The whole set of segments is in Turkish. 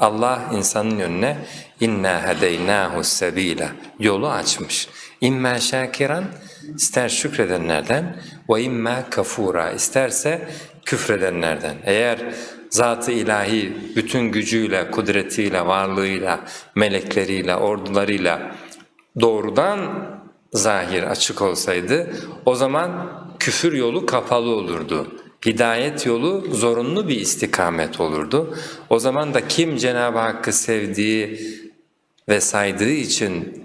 Allah insanın önüne inna hedeynahu sebila yolu açmış. İmma şakiran ister şükredenlerden ve imma kafura isterse küfredenlerden. Eğer zatı ilahi bütün gücüyle, kudretiyle, varlığıyla, melekleriyle, ordularıyla doğrudan zahir açık olsaydı o zaman küfür yolu kapalı olurdu. Hidayet yolu zorunlu bir istikamet olurdu. O zaman da kim Cenab-ı Hakk'ı sevdiği ve saydığı için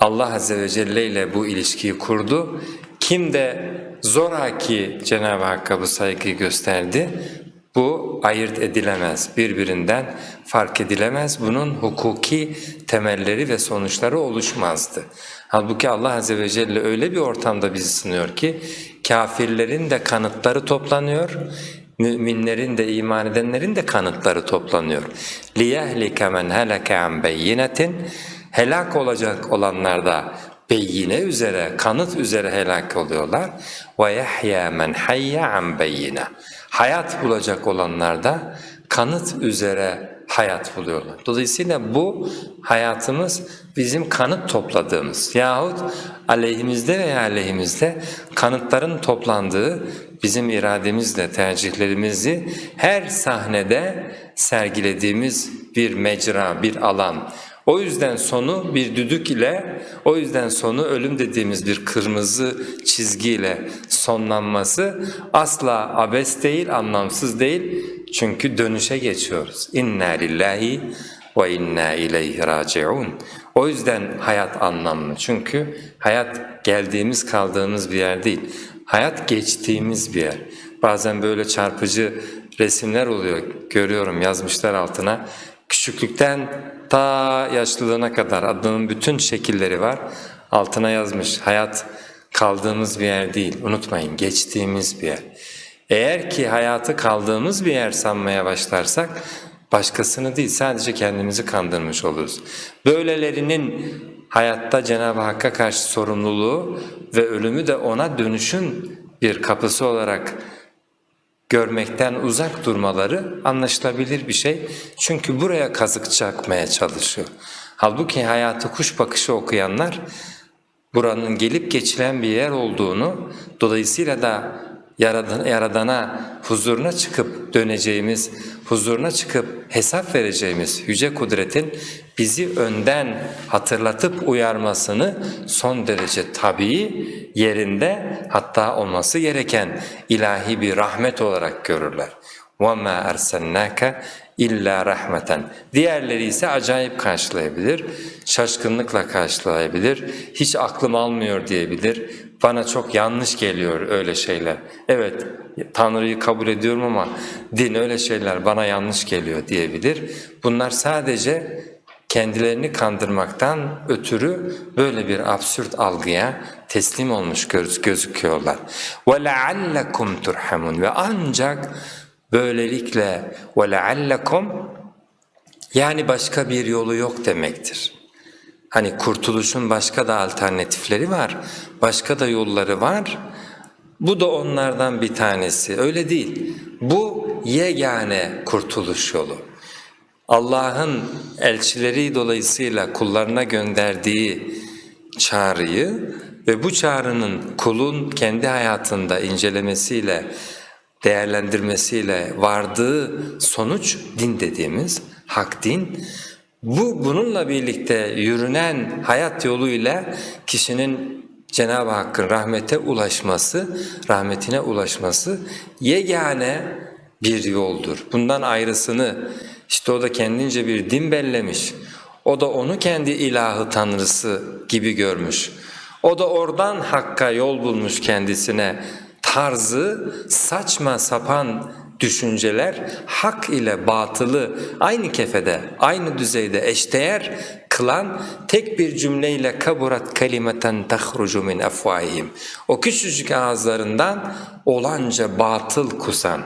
Allah Azze ve Celle ile bu ilişkiyi kurdu. Kim de zoraki Cenab-ı Hakk'a bu saygıyı gösterdi, bu ayırt edilemez, birbirinden fark edilemez. Bunun hukuki temelleri ve sonuçları oluşmazdı. Halbuki Allah Azze ve Celle öyle bir ortamda bizi sınıyor ki, kafirlerin de kanıtları toplanıyor, müminlerin de iman edenlerin de kanıtları toplanıyor. لِيَهْلِكَ مَنْ هَلَكَ عَنْ بَيِّنَةٍ Helak olacak olanlar da beyine üzere, kanıt üzere helak oluyorlar. وَيَحْيَا مَنْ حَيَّ عَنْ بَيِّنَةٍ Hayat bulacak olanlar da kanıt üzere hayat buluyorlar. Dolayısıyla bu hayatımız bizim kanıt topladığımız yahut aleyhimizde veya aleyhimizde kanıtların toplandığı bizim irademizle tercihlerimizi her sahnede sergilediğimiz bir mecra, bir alan. O yüzden sonu bir düdük ile, o yüzden sonu ölüm dediğimiz bir kırmızı çizgiyle sonlanması asla abes değil, anlamsız değil. Çünkü dönüşe geçiyoruz. İnna lillahi ve inna ileyhi raciun. O yüzden hayat anlamlı. Çünkü hayat geldiğimiz kaldığımız bir yer değil. Hayat geçtiğimiz bir yer. Bazen böyle çarpıcı resimler oluyor, görüyorum yazmışlar altına. Küçüklükten ta yaşlılığına kadar adının bütün şekilleri var. Altına yazmış hayat kaldığımız bir yer değil. Unutmayın geçtiğimiz bir yer. Eğer ki hayatı kaldığımız bir yer sanmaya başlarsak başkasını değil sadece kendimizi kandırmış oluruz. Böylelerinin hayatta Cenab-ı Hakk'a karşı sorumluluğu ve ölümü de ona dönüşün bir kapısı olarak görmekten uzak durmaları anlaşılabilir bir şey. Çünkü buraya kazık çakmaya çalışıyor. Halbuki hayatı kuş bakışı okuyanlar buranın gelip geçilen bir yer olduğunu, dolayısıyla da Yaradan, Yaradan'a huzuruna çıkıp döneceğimiz, huzuruna çıkıp hesap vereceğimiz Yüce Kudret'in bizi önden hatırlatıp uyarmasını son derece tabii yerinde hatta olması gereken ilahi bir rahmet olarak görürler. وَمَا أَرْسَلْنَاكَ illa rahmeten. Diğerleri ise acayip karşılayabilir, şaşkınlıkla karşılayabilir, hiç aklım almıyor diyebilir, bana çok yanlış geliyor öyle şeyler. Evet Tanrı'yı kabul ediyorum ama din öyle şeyler bana yanlış geliyor diyebilir. Bunlar sadece kendilerini kandırmaktan ötürü böyle bir absürt algıya teslim olmuş göz gözüküyorlar. وَلَعَلَّكُمْ تُرْحَمُونَ Ve ancak böylelikle وَلَعَلَّكُمْ yani başka bir yolu yok demektir. Hani kurtuluşun başka da alternatifleri var, başka da yolları var. Bu da onlardan bir tanesi, öyle değil. Bu yegane kurtuluş yolu. Allah'ın elçileri dolayısıyla kullarına gönderdiği çağrıyı ve bu çağrının kulun kendi hayatında incelemesiyle, değerlendirmesiyle vardığı sonuç din dediğimiz hak din. Bu bununla birlikte yürünen hayat yoluyla kişinin Cenab-ı Hakk'ın rahmete ulaşması, rahmetine ulaşması yegane bir yoldur. Bundan ayrısını işte o da kendince bir din bellemiş. O da onu kendi ilahı tanrısı gibi görmüş. O da oradan Hakk'a yol bulmuş kendisine tarzı saçma sapan düşünceler hak ile batılı aynı kefede, aynı düzeyde eşdeğer kılan tek bir cümleyle kaburat kalimeten tahrucu min efvahihim. O küçücük ağızlarından olanca batıl kusan.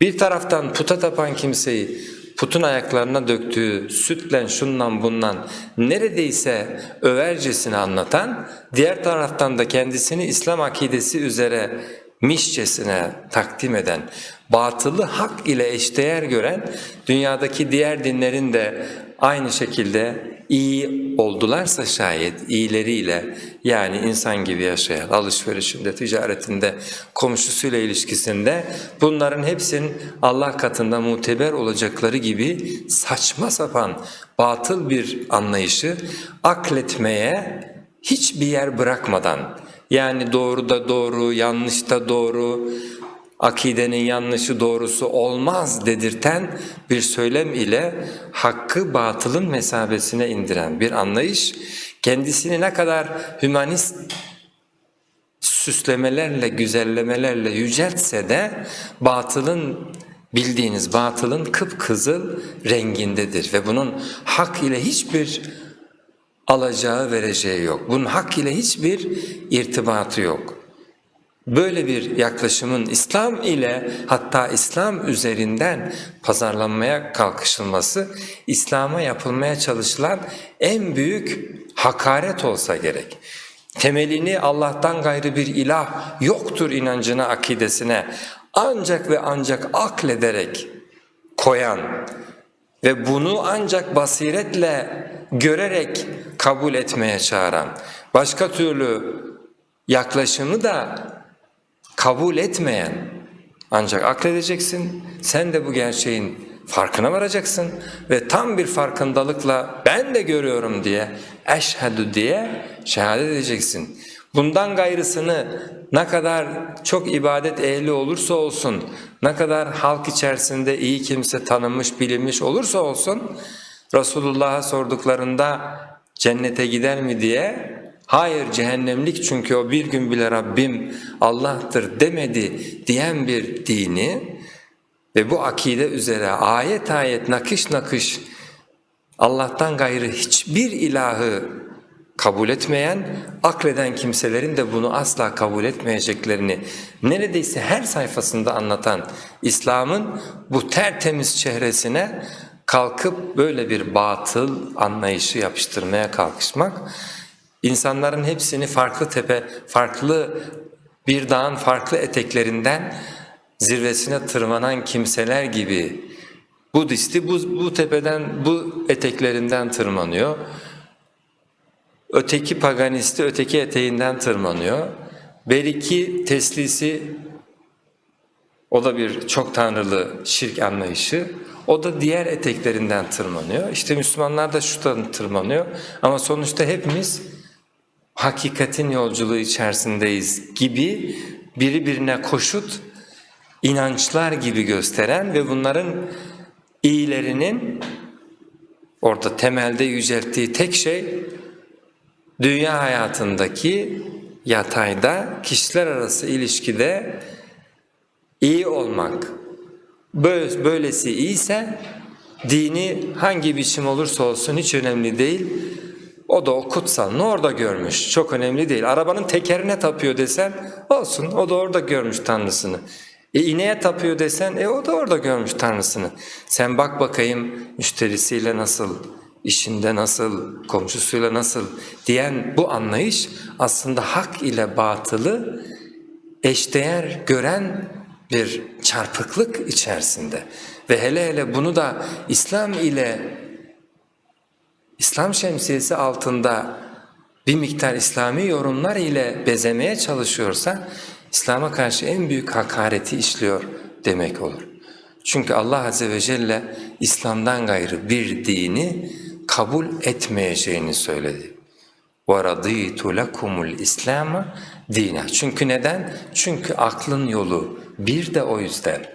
Bir taraftan puta tapan kimseyi putun ayaklarına döktüğü sütle şundan bundan neredeyse övercesine anlatan, diğer taraftan da kendisini İslam akidesi üzere mişçesine takdim eden, batılı hak ile eşdeğer gören dünyadaki diğer dinlerin de aynı şekilde iyi oldularsa şayet iyileriyle yani insan gibi yaşayan alışverişinde, ticaretinde, komşusuyla ilişkisinde bunların hepsinin Allah katında muteber olacakları gibi saçma sapan batıl bir anlayışı akletmeye hiçbir yer bırakmadan yani doğru da doğru, yanlış da doğru, akidenin yanlışı doğrusu olmaz dedirten bir söylem ile hakkı batılın mesabesine indiren bir anlayış, kendisini ne kadar hümanist süslemelerle, güzellemelerle yüceltse de batılın bildiğiniz batılın kıpkızıl rengindedir ve bunun hak ile hiçbir alacağı vereceği yok. Bunun hak ile hiçbir irtibatı yok. Böyle bir yaklaşımın İslam ile hatta İslam üzerinden pazarlanmaya kalkışılması İslam'a yapılmaya çalışılan en büyük hakaret olsa gerek. Temelini Allah'tan gayrı bir ilah yoktur inancına, akidesine ancak ve ancak aklederek koyan ve bunu ancak basiretle görerek kabul etmeye çağıran, başka türlü yaklaşımı da kabul etmeyen ancak akledeceksin, sen de bu gerçeğin farkına varacaksın ve tam bir farkındalıkla ben de görüyorum diye eşhedü diye şehadet edeceksin. Bundan gayrısını ne kadar çok ibadet ehli olursa olsun, ne kadar halk içerisinde iyi kimse tanınmış, bilinmiş olursa olsun, Resulullah'a sorduklarında cennete gider mi diye hayır cehennemlik çünkü o bir gün bile Rabbim Allah'tır demedi diyen bir dini ve bu akide üzere ayet ayet nakış nakış Allah'tan gayrı hiçbir ilahı kabul etmeyen, akleden kimselerin de bunu asla kabul etmeyeceklerini neredeyse her sayfasında anlatan İslam'ın bu tertemiz çehresine kalkıp böyle bir batıl anlayışı yapıştırmaya kalkışmak, insanların hepsini farklı tepe, farklı bir dağın farklı eteklerinden zirvesine tırmanan kimseler gibi Budisti bu, bu tepeden, bu eteklerinden tırmanıyor. Öteki paganisti öteki eteğinden tırmanıyor. Beriki teslisi o da bir çok tanrılı şirk anlayışı. O da diğer eteklerinden tırmanıyor. İşte Müslümanlar da şuradan tırmanıyor. Ama sonuçta hepimiz hakikatin yolculuğu içerisindeyiz gibi biri birine koşut inançlar gibi gösteren ve bunların iyilerinin orada temelde yücelttiği tek şey dünya hayatındaki yatayda kişiler arası ilişkide iyi olmak. Böylesi iyiyse dini hangi biçim olursa olsun hiç önemli değil. O da o kutsal. Ne orada görmüş? Çok önemli değil. Arabanın tekerine tapıyor desen olsun. O da orada görmüş Tanrısını. E ineğe tapıyor desen e o da orada görmüş Tanrısını. Sen bak bakayım müşterisiyle nasıl, işinde nasıl, komşusuyla nasıl diyen bu anlayış aslında hak ile batılı eşdeğer gören bir çarpıklık içerisinde. Ve hele hele bunu da İslam ile İslam şemsiyesi altında bir miktar İslami yorumlar ile bezemeye çalışıyorsa İslam'a karşı en büyük hakareti işliyor demek olur. Çünkü Allah Azze ve Celle İslam'dan gayrı bir dini kabul etmeyeceğini söyledi. وَرَضِيتُ لَكُمُ الْاِسْلَامَ dina. Çünkü neden? Çünkü aklın yolu bir de o yüzden.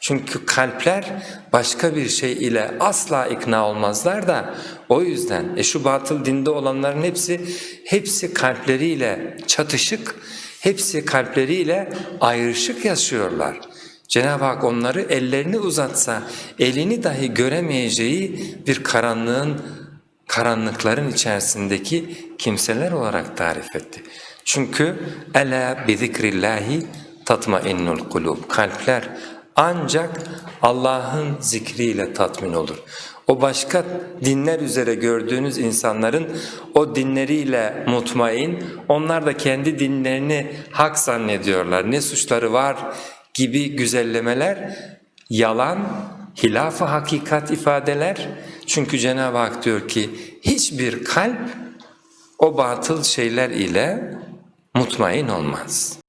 Çünkü kalpler başka bir şey ile asla ikna olmazlar da o yüzden e şu batıl dinde olanların hepsi hepsi kalpleriyle çatışık, hepsi kalpleriyle ayrışık yaşıyorlar. Cenab-ı Hak onları ellerini uzatsa elini dahi göremeyeceği bir karanlığın karanlıkların içerisindeki kimseler olarak tarif etti. Çünkü ela bi zikrillahi tatmainnul kulub. Kalpler ancak Allah'ın zikriyle tatmin olur. O başka dinler üzere gördüğünüz insanların o dinleriyle mutmain, onlar da kendi dinlerini hak zannediyorlar. Ne suçları var gibi güzellemeler yalan, hilaf-ı hakikat ifadeler. Çünkü Cenab-ı Hak diyor ki hiçbir kalp o batıl şeyler ile mutmain olmaz.